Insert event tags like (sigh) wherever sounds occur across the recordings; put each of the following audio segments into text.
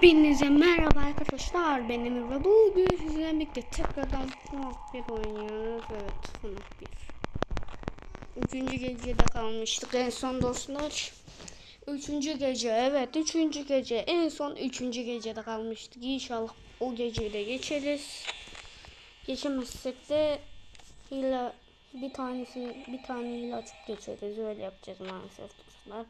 Hepinize merhaba arkadaşlar benim Emre bugün sizlerle birlikte tekrardan FNAF 1 oynuyoruz. Evet FNAF 1 Üçüncü gecede kalmıştık en son dostlar. Üçüncü gece evet üçüncü gece en son üçüncü gecede kalmıştık. İnşallah o geceyi de geçeriz. Geçemezsek de hile bir tanesini bir taneyle açıp geçeriz öyle yapacağız maalesef dostlar.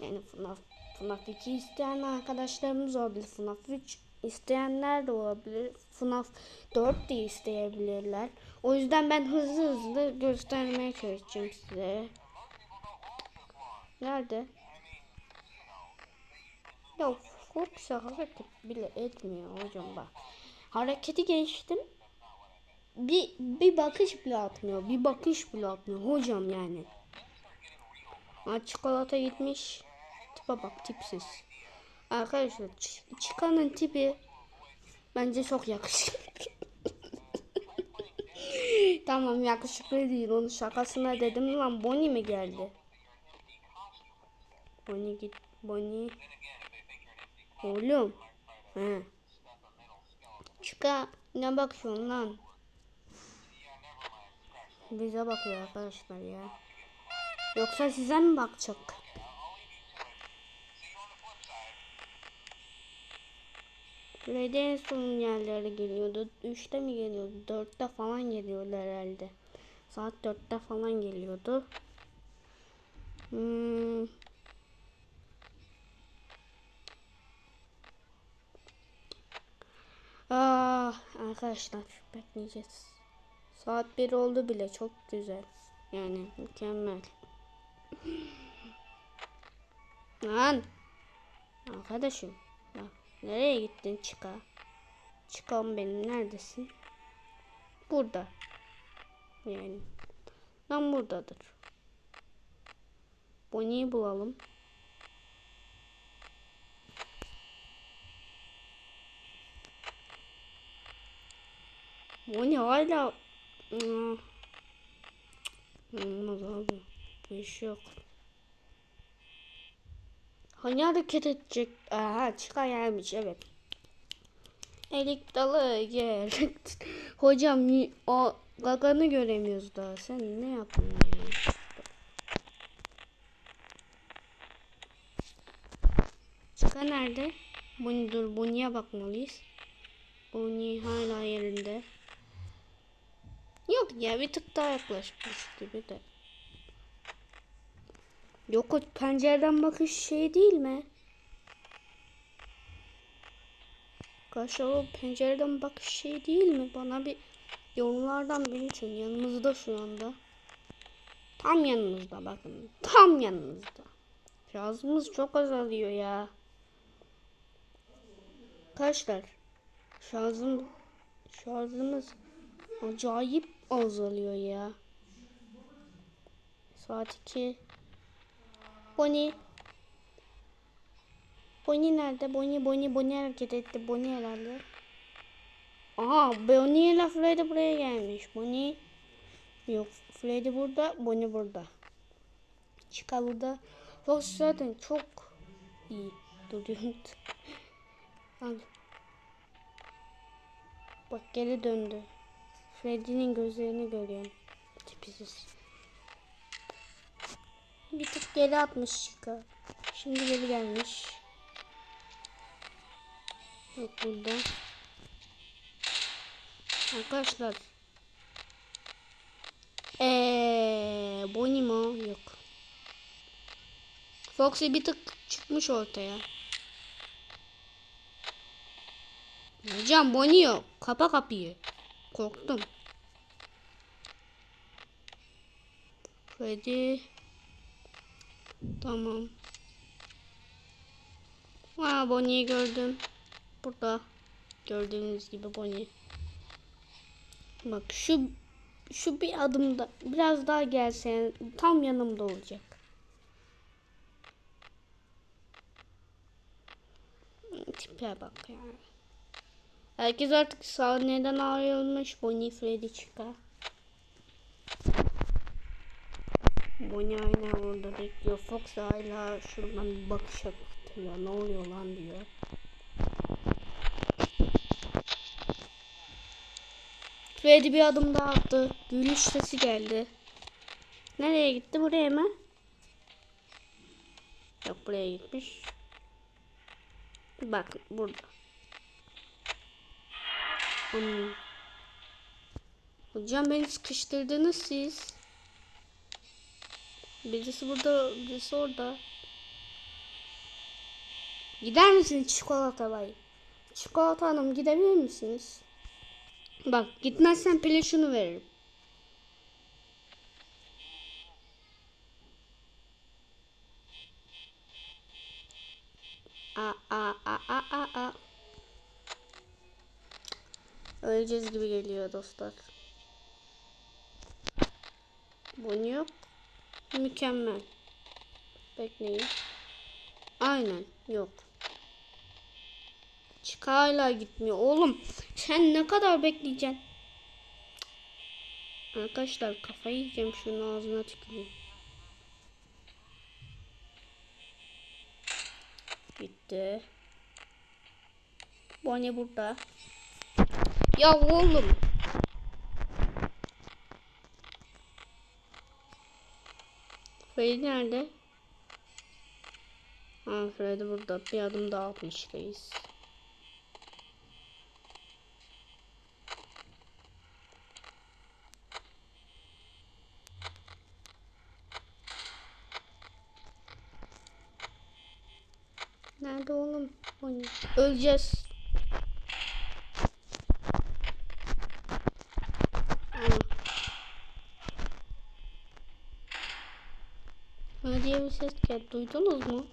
Yani FNAF, FNAF 2 isteyen arkadaşlarımız olabilir. FNAF 3 isteyenler de olabilir. FNAF 4 de isteyebilirler. O yüzden ben hızlı hızlı göstermeye çalışacağım size. Nerede? Ya Fox'a hareket bile etmiyor hocam bak. Hareketi geçtim. Bir, bir bakış bile atmıyor. Bir bakış bile atmıyor hocam yani. Ha, çikolata gitmiş. Tipe bak tipsiz. Arkadaşlar çıkanın tipi bence çok yakışıklı. (laughs) tamam yakışıklı değil. Onun şakasına dedim lan Bonnie mi geldi? Bonnie git. Bonnie. Oğlum. He. Çıka ne bakıyorsun lan? Bize bakıyor arkadaşlar ya. Yoksa size mi bakacak? Freddy en son yerlere geliyordu. 3'te mi geliyordu? 4'te falan geliyordu herhalde. Saat 4'te falan geliyordu. Hmm. Ah, arkadaşlar bekleyeceğiz. Saat 1 oldu bile çok güzel. Yani mükemmel. Lan. Arkadaşım. Bak, nereye gittin çıka? Çıkan benim neredesin? Burada. Yani. Lan buradadır. Bonnie'yi bulalım. Bonnie hala... Hmm. Olmaz abi. Bir şey yok. Hani hareket edecek? Aha çıkan gelmiş evet. Elik dalı gel. (laughs) Hocam o gaganı göremiyoruz daha. Sen ne yaptın ya? Çıka nerede? Bunu dur Bunny'e bakmalıyız. Bunny hala yerinde. Yok ya bir tık daha yaklaşmış gibi de. Yok o pencereden bakış şey değil mi? Arkadaşlar o pencereden bakış şey değil mi? Bana bir yorumlardan belirtin. Yanımızda şu anda. Tam yanımızda bakın. Tam yanımızda. Şarjımız çok azalıyor ya. Arkadaşlar şarjım şarjımız acayip azalıyor ya. Saat 2. Bonnie. Bonnie nerede? Bonnie, Bonnie, Bonnie hareket etti. Bonnie herhalde. Aha, Bonnie ile Freddy buraya gelmiş. Bonnie. Yok, Freddy burada, Bonnie burada. Chica burada. Fox zaten çok iyi duruyor. Hadi. (laughs) Bak geri döndü. Freddy'nin gözlerini görüyorum. Tipsiz. Bir tık geri atmış Chica. Şimdi geri gelmiş. Yok burada. Arkadaşlar. Eee, Bonnie mi? Yok. Foxy bir tık çıkmış ortaya. Hocam Bonnie yok. Kapa kapıyı. Korktum. Freddy. Tamam. Aa Bonnie'yi gördüm. Burada. Gördüğünüz gibi Bonnie. Bak şu şu bir adımda biraz daha gelsen tam yanımda olacak. Tipe bak ya. Herkes artık sahneden ayrılmış. Bonnie Freddy çıkar. Bonnie hala orada bekliyor. Fox hala şuradan bir bakış atıyor. Ne oluyor lan diyor. Freddy bir adım daha attı. Gülüş sesi geldi. Nereye gitti? Buraya mı? Yok buraya gitmiş. Bak burada. Hmm. Hocam beni sıkıştırdınız siz. Birisi burada, birisi orada. Gider misiniz çikolata bay? Çikolata hanım gidebilir misiniz? Bak gitmezsen pile şunu veririm. A a a a a a. Öleceğiz gibi geliyor dostlar. Bu yok. Mükemmel. Bekleyin. Aynen yok. Çık hala gitmiyor. Oğlum sen ne kadar bekleyeceksin? Arkadaşlar kafayı yiyeceğim şunun ağzına tüküreyim. Gitti. Bu ne burada? Ya oğlum. Freddy nerede? Ha burada. Bir adım daha atmıştayız. Nerede oğlum? Öleceğiz. Ana. Ne diye bir ses geldi. Duydunuz mu?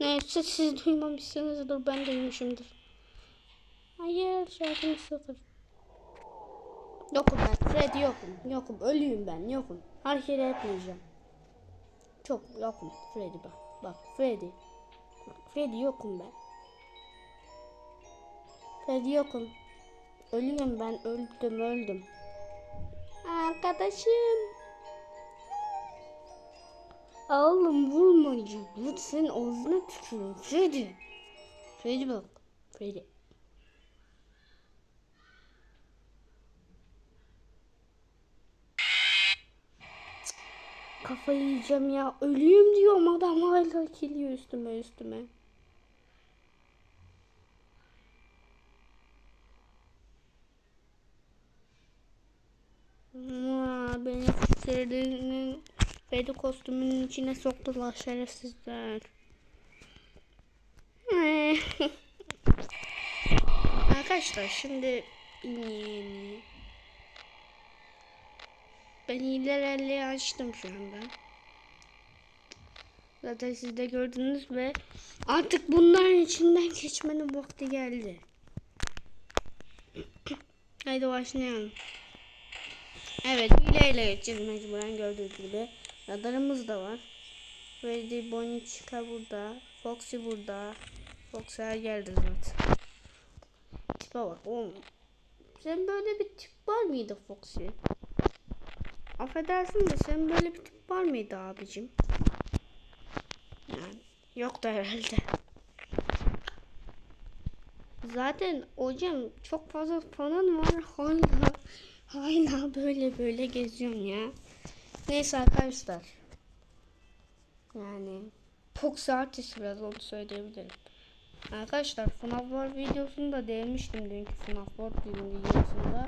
Neyse siz duymamışsınızdır. Ben duymuşumdur. Hayır şarkım sıfır. Yokum ben. Freddy yokum. Yokum. Ölüyüm ben. Yokum. Hareket etmeyeceğim. Çok yokum. Freddy bak. Bak Freddy. Bak, Freddy yokum ben. Freddy yokum. Ölüyorum ben. Öldüm öldüm. Arkadaşım. Oğlum vurmayacağım. Lütfen ağzına tükürün. Freddy. Freddy bak. Freddy. Kafayı yiyeceğim ya. Ölüyüm diyorum adam hala geliyor üstüme üstüme. Aa, beni Freddy'nin Freddy kostümünün içine soktular şerefsizler. (laughs) Arkadaşlar şimdi hmm, ben ilerleye açtım şu anda. Zaten siz de gördünüz ve artık bunların içinden geçmenin vakti geldi. (clears throat) Haydi başlayalım. Evet hileyle geçeceğiz mecburen gördüğünüz gibi. Radarımız da var. Freddy Bonnie Chica burada. Foxy burada. Foxy geldi zaten. Tipe bak oğlum. Sen böyle bir tip var mıydı Foxy? Affedersin de sen böyle bir tip var mıydı abicim? Yani yok da herhalde. Zaten hocam çok fazla fanın var hala hala böyle böyle geziyorum ya. Neyse arkadaşlar. Yani Fox artist biraz onu söyleyebilirim. Arkadaşlar FNAF World videosunu da değmiştim dünkü FNAF World videosunda.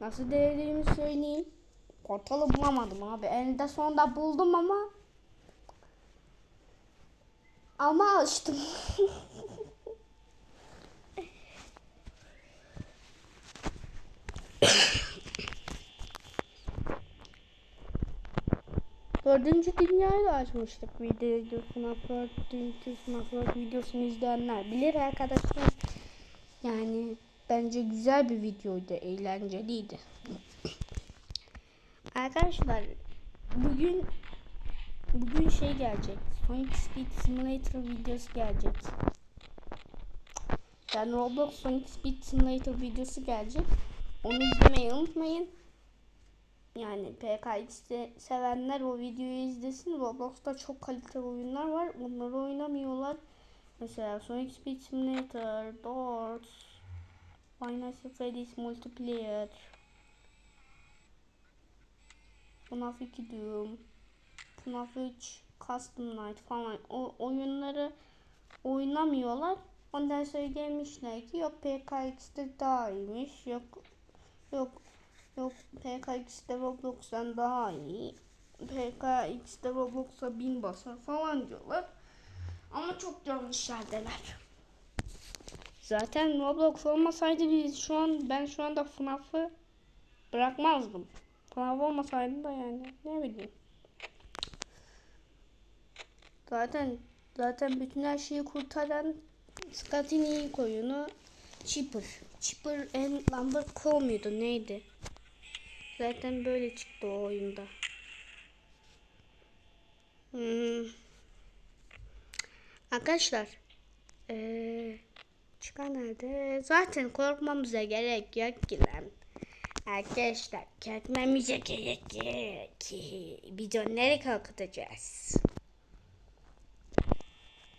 Nasıl değdiğimi söyleyeyim. Portalı bulamadım abi. Eninde sonunda buldum ama ama açtım. (laughs) Dördüncü dünyayı da açmıştık videoyu. FNAF dördüncü FNAF videosunu izleyenler bilir arkadaşlar. Yani bence güzel bir videoydu, eğlenceliydi. Arkadaşlar bugün bugün şey gelecek. Sonic Speed Simulator videosu gelecek. Yani Roblox Sonic Speed Simulator videosu gelecek. Onu izlemeyi unutmayın. Yani PKX'de sevenler o videoyu izlesin. Roblox'ta çok kaliteli oyunlar var. Onları oynamıyorlar. Mesela Sonic Speed Simulator, Doors, at Freddy's Multiplayer. FNAF 2 Doom. FNAF 3 Custom Night falan o oyunları oynamıyorlar. Ondan sonra gelmişler ki yok PKX'de daha iyiymiş. Yok yok yok PKX'de Roblox'tan daha iyi. PKX'de Roblox'a bin basar falan diyorlar. Ama çok yanlış yerdeler. Zaten Roblox olmasaydı biz şu an ben şu anda FNAF'ı bırakmazdım. FNAF olmasaydı da yani ne bileyim. Zaten zaten bütün her şeyi kurtaran Scott'in ilk oyunu Chipper. Chipper and Lumber Co muydu neydi? Zaten böyle çıktı o oyunda. Hmm. Arkadaşlar ee, çıkan nerede? Zaten korkmamıza gerek yok ki lan. Arkadaşlar korkmamıza gerek yok ki. Biz onları korkutacağız.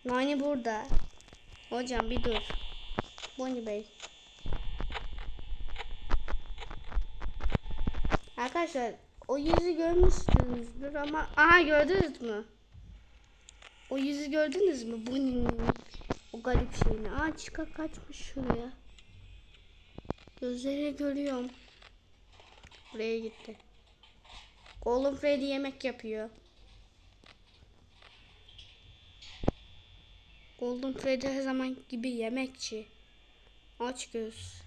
Nani burada. Hocam bir dur. Bonnie Bey. Arkadaşlar o yüzü görmüşsünüzdür ama aha gördünüz mü? O yüzü gördünüz mü? Bonnie'nin o garip şeyini. Aa çıka kaçmış şuraya. Gözleri görüyorum. Buraya gitti. Golden Freddy yemek yapıyor. Golden Freddy her zaman gibi yemekçi. Aç göz.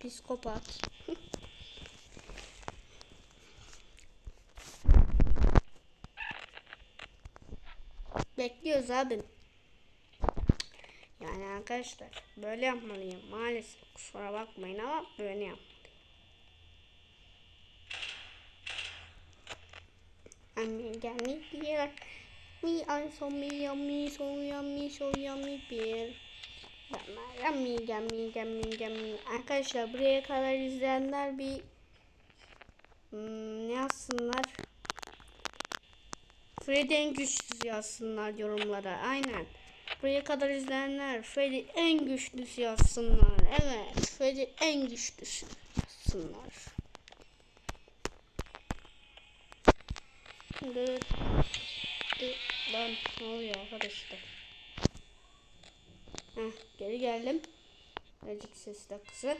Psikopat. (laughs) Bekliyoruz abi. Yani arkadaşlar böyle yapmalıyım maalesef kusura bakmayın ama böyle yapmalıyım. Amiga mi bir mi ay so mi yummy so yummy so yummy bir Amiga amiga amiga mi Arkadaşlar buraya kadar izleyenler bir hmm, ne yazsınlar? Freddy en güçlüsü yazsınlar yorumlara. Aynen. Buraya kadar izleyenler Freddy en güçlüsü yazsınlar. Evet. Freddy en güçlüsü yazsınlar. Dı, dı, lan ne oluyor arkadaşlar? Heh, geri geldim. Birazcık ses de kısa.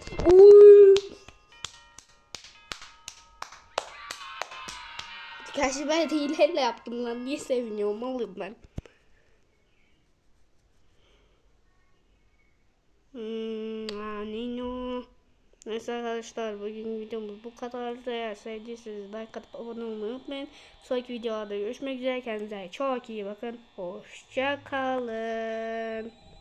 Gerçi ben hileyle yaptım lan. Niye seviniyorum oğlum ben? Hmm. Neyse arkadaşlar bugün videomuz bu kadardı. Eğer sevdiyseniz like atıp abone olmayı unutmayın. Sonraki videolarda görüşmek üzere. Kendinize çok iyi bakın. Hoşça kalın.